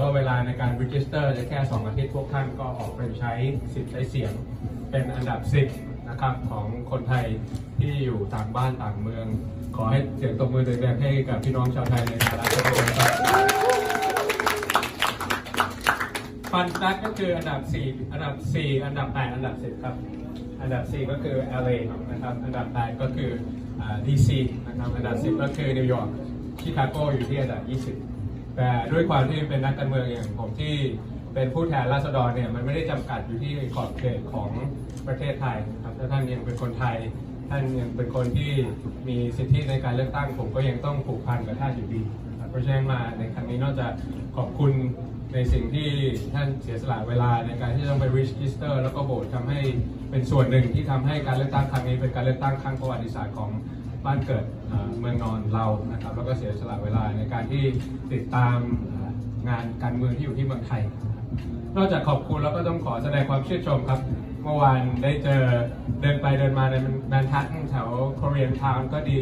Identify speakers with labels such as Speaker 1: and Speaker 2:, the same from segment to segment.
Speaker 1: ว่าเวลาในการ register จะแค่ 2 อาทิตย์พวกท่านก็ออกเป็นใช้สิทธิ์ใช้เสียง เป็นอันดับ 10 นะครับของคนไทยที่อยู่ต่างบ้านต่างเมือง ขอให้เสียงตบมือดังๆให้กับพี่น้องชาวไทยในฐานะทุกคนครับฟันแฟกก็คืออันดับ 4 อันดับ 4 อันดับ 8 อันดับ 10 ครับ อันดับ 4 ก็คือ LA นะครับ อันดับ 8 ก็คือ DC นะครับ อันดับ 10 ก็คือนิวยอร์กชิคาโกอยู่ที่อันดับ 20 แต่ด้วยความที่เป็นนักการเมืองอย่างผมที่เป็นผู้แทนราษฎรเนี่ยมันไม่ได้จำกัดอยู่ที่ขอบเขตของประเทศไทยนะครับถ้าท่านยังเป็นคนไทย ท่านยังเป็นคนที่มีสิทธิในการเลือกตั้ง ผมก็ยังต้องผูกพันกับท่านอยู่ดีครับเพราะฉะนั้นมาในครั้งนี้นอกจากขอบคุณในสิ่งที่ท่านเสียสละเวลาในการที่ต้องไป register แล้วก็โหวตทำให้เป็นส่วนหนึ่งที่ทำให้การเลือกตั้งครั้งนี้เป็นการเลือกตั้งครั้งประวัติศาสตร์ของ บ้านเกิดเมืองนอนเรานะครับแล้วก็เสียสละเวลาในการที่ติดตามงานการเมืองที่อยู่ที่เมืองไทย นอกจากขอบคุณแล้วก็ต้องขอแสดงความชื่นชมครับ เมื่อวานได้เจอเดินไปเดินมาในแมนฮัตตันแถว Korean Town ก็ดี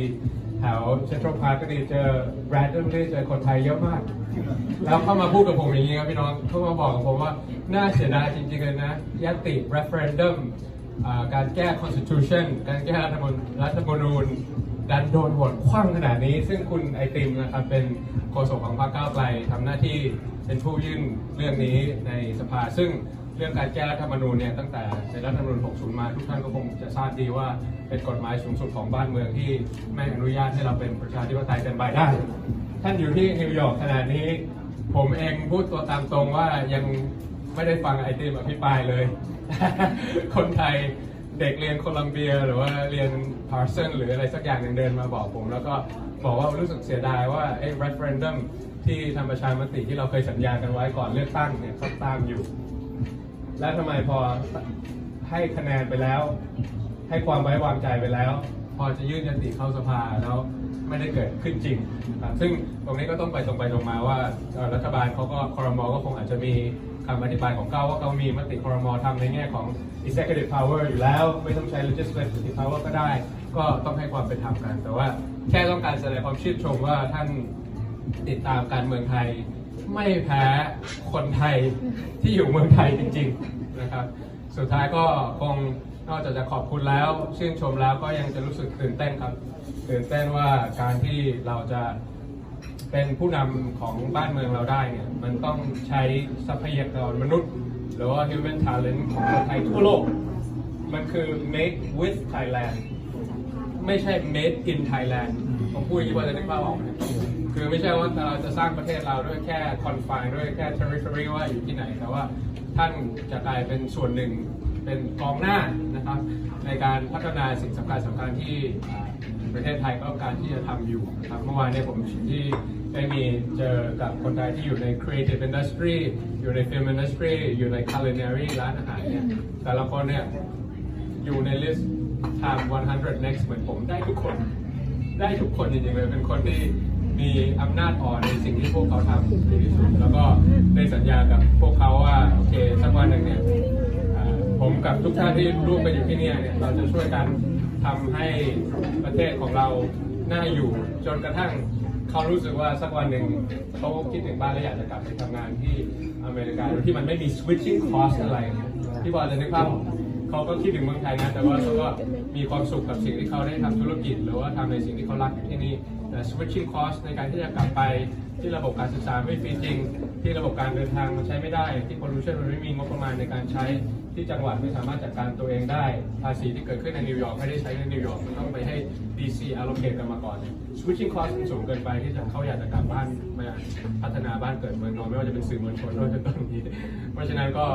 Speaker 1: แถวเซ็นทรัลพาร์ก็ดีเจอแบรนด์ได้เจอคนไทยเยอะมาก แล้วเข้ามาพูดกับผมอย่างนี้ครับพี่น้องเข้ามาบอกกับผมว่า น่าเสียดายจริงๆเลยนะยติ referendum การแก้ constitution การแก้รัฐมนรัฐธรรมนูญ ดันโดนโหวตคว่ำขนาดนี้ ซึ่งคุณไอติมนะครับเป็นโฆษกของพรรคก้าวไกลทำหน้าที่เป็นผู้ยื่นเรื่องนี้ในสภา ซึ่งเรื่องการแก้รัฐธรรมนูญเนี่ยตั้งแต่ในรัฐธรรมนูญ 60 มาทุกท่านก็คงจะทราบดีว่าเป็นกฎหมายสูงสุดของบ้านเมืองที่ไม่อนุญาตให้เราเป็นประชาธิปไตยเต็มใบได้ ท่านอยู่ที่นิวยอร์กขนาดนี้ ผมเองพูดตัวตามตรงว่ายังไม่ได้ฟังไอติมอภิปรายเลย คนไทย เด็กเรียนโคลัมเบีย หรือว่าเรียนพาร์เซนหรืออะไรสักอย่างหนึ่งเดินมาบอกผม แล้วก็บอกว่ารู้สึกเสียดายว่าไอ้ referendum ที่ทำประชามติที่เราเคยสัญญากันไว้ก่อนเลือกตั้งเนี่ยเขาตามอยู่ และทำไมพอให้คะแนนไปแล้ว ให้ความไว้วางใจไปแล้ว พอจะยื่นยติเข้าสภาแล้วไม่ได้เกิดขึ้นจริง ซึ่งตรงนี้ก็ต้องไปตรงไปตรงมาว่ารัฐบาลเขาก็คอรมอก็คงอาจจะมี คำอธิบายของเขาว่าเขามีมติคอรมอทำในแง่ของ executive power อยู่แล้ว ไม่ต้องใช้ legislative power ก็ได้ ก็ต้องให้ความเป็นธรรมกัน แต่ว่าแค่ต้องการแสดงความชื่นชมว่าท่านติดตามการเมืองไทย ไม่แพ้คนไทยที่อยู่เมืองไทยจริง ๆ นะครับ สุดท้ายก็คงนอกจากจะขอบคุณแล้ว ชื่นชมแล้วก็ยังจะรู้สึกตื่นเต้นครับ ตื่นเต้นว่าการที่เราจะ เป็นผู้นำของบ้านเมืองเราได้เนี่ย มันต้องใช้ทรัพยากรมนุษย์ หรือว่า human talent ของคนไทยทั่วโลก มันคือ make with Thailand ไม่ใช่ made in Thailand ผมพูดอย่างนี้ว่าจะนึกภาพออกไหมคือไม่ใช่ว่าเราจะสร้างประเทศเราด้วยแค่ confine ด้วยแค่ territory ว่าอยู่ที่ไหน แต่ว่าท่านจะกลายเป็นส่วนหนึ่งเป็นกองหน้านะครับ ในการพัฒนาสิ่งสำคัญสำคัญที่ ประเทศไทยก็การที่จะทำอยู่นะครับเมื่อวานเนี่ยผมที่ได้มีเจอกับคนไทยที่อยู่ใน creative industry อยู่ใน film industry อยู่ใน culinary ร้านอาหารเนี่ยแต่ละคนเนี่ยอยู่ในลิสต์ทำ100 next เหมือนผมได้ทุกคน ได้ทุกคนจริงๆเลยเป็นคนที่มีอำนาจอ่อนในสิ่งที่พวกเขาทำดีที่สุดแล้วก็ได้สัญญากับพวกเขาว่าโอเคสักวันหนึ่งเนี่ยผมกับทุกท่านที่ร่วมกันอยู่ที่นี่เนี่ยเราจะช่วยกัน ทำให้ประเทศของเราน่าอยู่จนกระทั่งเขารู้สึกว่าสักวันหนึ่งเขาคิดถึงบ้านและอยากจะกลับไปทำงานที่อเมริกาโดยที่มันไม่มี switching cost อะไรเนี่ยที่บอจะนึกภาพออ เขาก็คิดถึงเมืองไทยนะแต่ว่าเขาก็มีความสุขกับสิ่งที่เขาได้ทำธุรกิจ หรือว่าทำในสิ่งที่เขารักอยู่ที่นี่แต่ switching cost ในการที่จะกลับไปที่ระบบการศึกษาไม่ฟรีจริง ที่ระบบการเดินทางมันใช้ไม่ได้ ที่ pollution มันไม่มีงบประมาณในการใช้ที่จังหวัดไม่สามารถจัดการตัวเองได้ ภาษีที่เกิดขึ้นในนิวยอร์กไม่ได้ใช้ในนิวยอร์กมันต้องไปให้ DC allocate กันมาก่อน switching cost มันสูงเกินไปที่จะเขาอยากจะกลับบ้านมาพัฒนาบ้านเกิดเมืองนอนไม่ว่าจะเป็นสื่อมวลชนด้วยเป็นต้นนี้เพราะฉะนั้นก็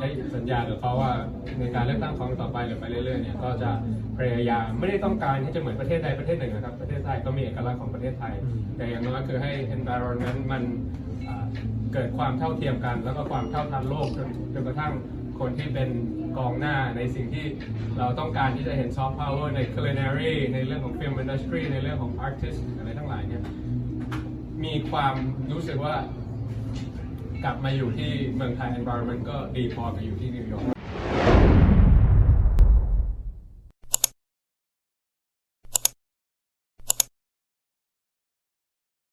Speaker 1: ได้สัญญากับเขาว่าในการเลือกตั้งครั้งต่อไปหรือไปเรื่อยๆเนี่ยก็จะพยายามไม่ได้ต้องการที่จะเหมือนประเทศใดประเทศหนึ่งนะครับ ประเทศไทยก็มีเอกลักษณ์ของประเทศไทย แต่อย่างน้อยคือให้ environment มันเกิดความเท่าเทียมกัน แล้วก็ความเท่าทันโลกจนจนกระทั่งคนที่เป็นกองหน้าในสิ่งที่เราต้องการที่จะเห็น soft power ใน culinary ในเรื่องของ film industry ในเรื่องของ artist อะไรทั้งหลายเนี่ยมีความรู้สึกว่า กลับมาอยู่ที่เมืองไทย environment ก็ดีพอกับอยู่ที่นิวยอร์ก